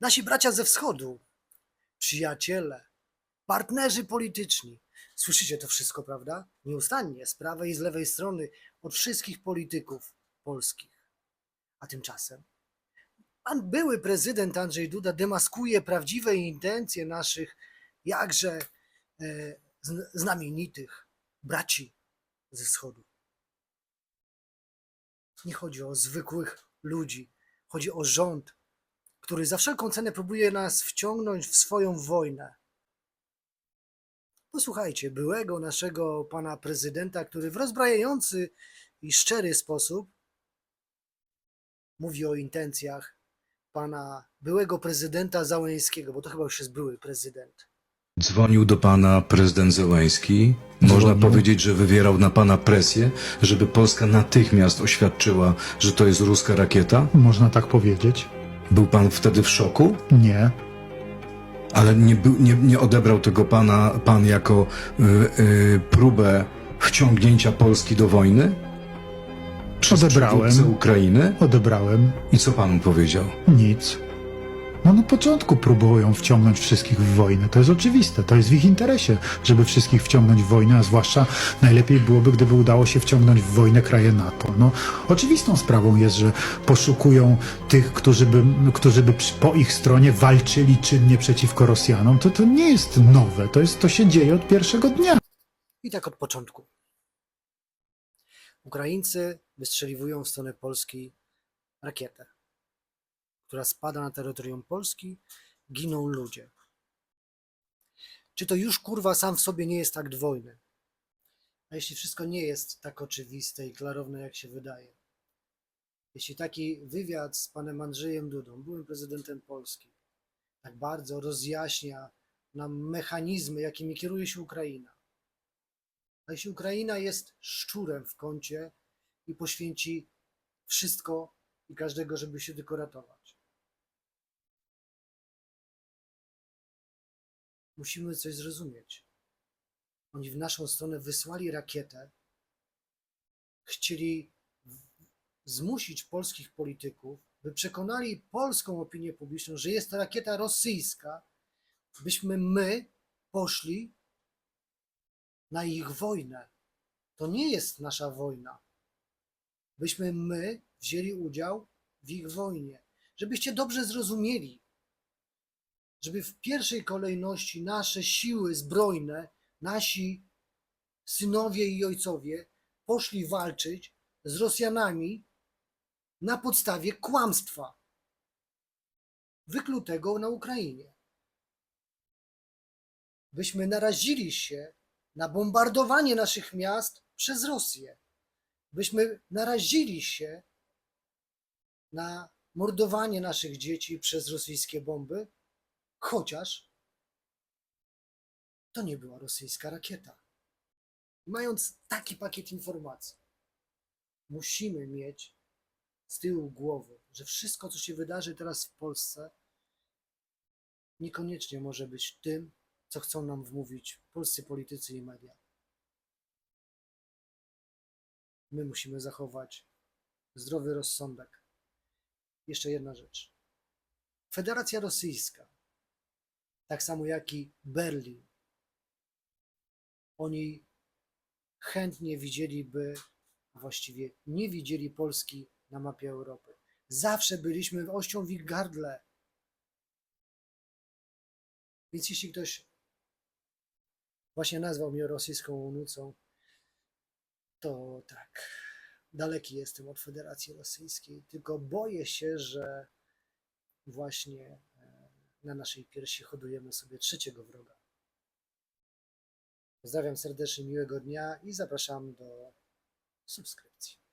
Nasi bracia ze wschodu, przyjaciele, partnerzy polityczni. Słyszycie to wszystko, prawda? Nieustannie, z prawej i z lewej strony, od wszystkich polityków polskich. A tymczasem pan były prezydent Andrzej Duda demaskuje prawdziwe intencje naszych jakże e, zn- znamienitych braci ze wschodu. Nie chodzi o zwykłych ludzi, chodzi o rząd, który za wszelką cenę próbuje nas wciągnąć w swoją wojnę. Posłuchajcie byłego naszego pana prezydenta, który w rozbrajający i szczery sposób mówi o intencjach pana byłego prezydenta Załęskiego, bo to chyba już jest były prezydent. Dzwonił do pana prezydent Zełański. Można Dzwonił. powiedzieć, że wywierał na pana presję, żeby Polska natychmiast oświadczyła, że to jest ruska rakieta. Można tak powiedzieć? Był pan wtedy w szoku, Nie. ale nie, był, nie, nie odebrał tego pana, pan jako y, y, próbę wciągnięcia Polski do wojny? Przez Odebrałem. przywódcę Ukrainy? Odebrałem. I co pan mu powiedział? Nic. No na początku próbują wciągnąć wszystkich w wojnę. To jest oczywiste. To jest w ich interesie, żeby wszystkich wciągnąć w wojnę, a zwłaszcza najlepiej byłoby, gdyby udało się wciągnąć w wojnę kraje NATO. No, oczywistą sprawą jest, że poszukują tych, którzy by, którzy by po ich stronie walczyli czynnie przeciwko Rosjanom. To, to nie jest nowe. To, jest, to się dzieje od pierwszego dnia. I tak od początku. Ukraińcy wystrzeliwują w stronę Polski rakietę, która spada na terytorium Polski, giną ludzie. Czy to już kurwa sam w sobie nie jest akt wojny? A jeśli wszystko nie jest tak oczywiste i klarowne, jak się wydaje, jeśli taki wywiad z panem Andrzejem Dudą, byłym prezydentem Polski, tak bardzo rozjaśnia nam mechanizmy, jakimi kieruje się Ukraina, a jeśli Ukraina jest szczurem w kącie i poświęci wszystko i każdego, żeby się tylko ratować. Musimy coś zrozumieć. Oni w naszą stronę wysłali rakietę, chcieli zmusić polskich polityków, by przekonali polską opinię publiczną, że jest to rakieta rosyjska, byśmy my poszli na ich wojnę. To nie jest nasza wojna. Byśmy my wzięli udział w ich wojnie. Żebyście dobrze zrozumieli, żeby w pierwszej kolejności nasze siły zbrojne, nasi synowie i ojcowie poszli walczyć z Rosjanami na podstawie kłamstwa wyklutego na Ukrainie. Byśmy narazili się na bombardowanie naszych miast przez Rosję. Byśmy narazili się na mordowanie naszych dzieci przez rosyjskie bomby, chociaż to nie była rosyjska rakieta. Mając taki pakiet informacji, musimy mieć z tyłu głowy, że wszystko, co się wydarzy teraz w Polsce, niekoniecznie może być tym, co chcą nam wmówić polscy politycy i media. My musimy zachować zdrowy rozsądek. Jeszcze jedna rzecz. Federacja Rosyjska, tak samo jak i Berlin, oni chętnie widzieliby, a właściwie nie widzieli Polski na mapie Europy. Zawsze byliśmy ością w ich gardle. Więc jeśli ktoś właśnie nazwał mnie rosyjską onucą, to tak, daleki jestem od Federacji Rosyjskiej, tylko boję się, że właśnie e, na naszej piersi hodujemy sobie trzeciego wroga. Pozdrawiam serdecznie, miłego dnia i zapraszam do subskrypcji.